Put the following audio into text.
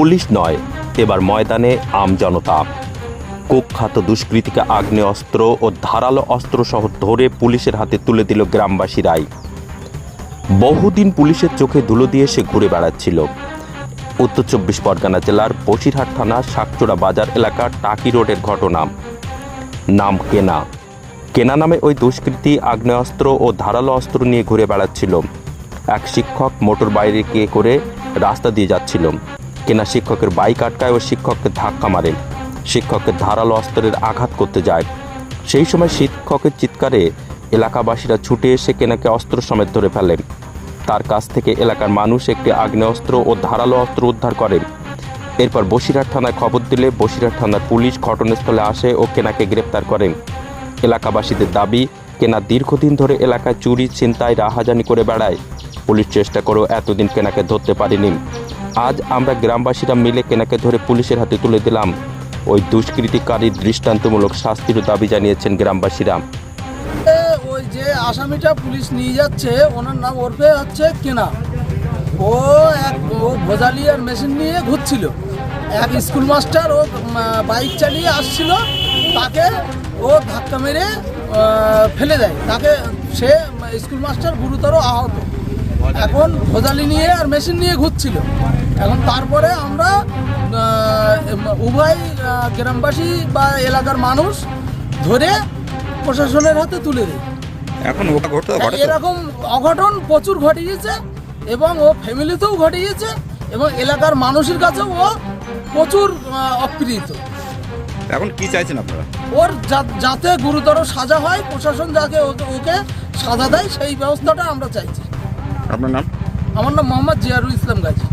Police নয়, এবার ময়দানে আমজনতা কুখ্যাত দুষ্কৃতীকে আগ্নেয়াস্ত্র ও ধারালো অস্ত্রসহ ধরে পুলিশের হাতে তুলে দিল গ্রামবাসীরাই। বহুদিন পুলিশের চোখে ধুলো দিয়ে সে ঘুরে বেড়াচ্ছিল। উত্তর চব্বিশ পরগনা জেলার বসিরহাট থানা শাকচোড়া বাজার এলাকার টাকি রোডের ঘটনা। নাম কেনা। কেনা নামে ওই দুষ্কৃতী আগ্নেয়াস্ত্র ও ধারালো অস্ত্র নিয়ে ঘুরে বেড়াচ্ছিল। এক শিক্ষক মোটর বাইরে করে রাস্তা দিয়ে যাচ্ছিল। কেনা শিক্ষকের বাইক আটকায় ও শিক্ষককে ধাক্কা মারে শিক্ষককে ধারালো অস্ত্রের আঘাত করতে যায়। সেই সময় শিক্ষকের চিৎকারে এলাকাবাসীরা ছুটে এসে কেনাকে অস্ত্র সমেত ধরে ফেলে তার কাছ থেকে এলাকার মানুষ একটি আগ্নেয়াস্ত্র ও ধারালো অস্ত্র উদ্ধার করে এরপর বসিরহাট থানায় খবর দিলে বসিরহাট থানার পুলিশ ঘটনাস্থলে আসে ও কেনাকে গ্রেপ্তার করে এলাকাবাসীদের দাবি, কেনা দীর্ঘদিন ধরে এলাকায় চুরি, ছিনতাই, রাহাজানি করে বেড়ায়। পুলিশ চেষ্টা করেও এতদিন কেনাকে ধরতে পারেনি। আজ আমরা গ্রামবাসীরা মিলে কেনাকে ধরে পুলিশের হাতে তুলে দিলাম। ওই দুষ্কৃতিকারীর দৃষ্টান্তমূলক শাস্তির দাবি জানিয়েছেন গ্রামবাসীরা। ওই যে আসামিটা পুলিশ নিয়ে যাচ্ছে, ওনার নাম ওরফে হচ্ছে কেনা। ও এক, ও আর মেশিন নিয়ে ঘুরছিল। এক স্কুল মাস্টার ও বাইক চালিয়ে আসছিল, তাকে ও ধাক্কা মেরে ফেলে দেয়। তাকে সে স্কুল মাস্টার গুরুতর আহত। এখন ভোজালি নিয়ে আর মেশিন নিয়ে ঘুরছিল। এখন তারপরে আমরা উভয় গ্রামবাসী বা এলাকার মানুষ ধরে প্রশাসনের হাতে তুলে দিই। এখন? এরকম অঘটন প্রচুর ঘটিয়েছে এবং ও ফ্যামিলিতেও ঘটিয়েছে এবং এলাকার মানুষের কাছেও ও প্রচুর আহ, অপ্রীত। এখন কি চাইছেন আপনারা? ওর যাতে গুরুতর সাজা হয় প্রশাসন যাকে ওকে সাজা দেয় সেই ব্যবস্থাটা আমরা চাইছি। আপনার নাম? আমার নাম মোহাম্মদ জিয়ারুল ইসলাম গাজী।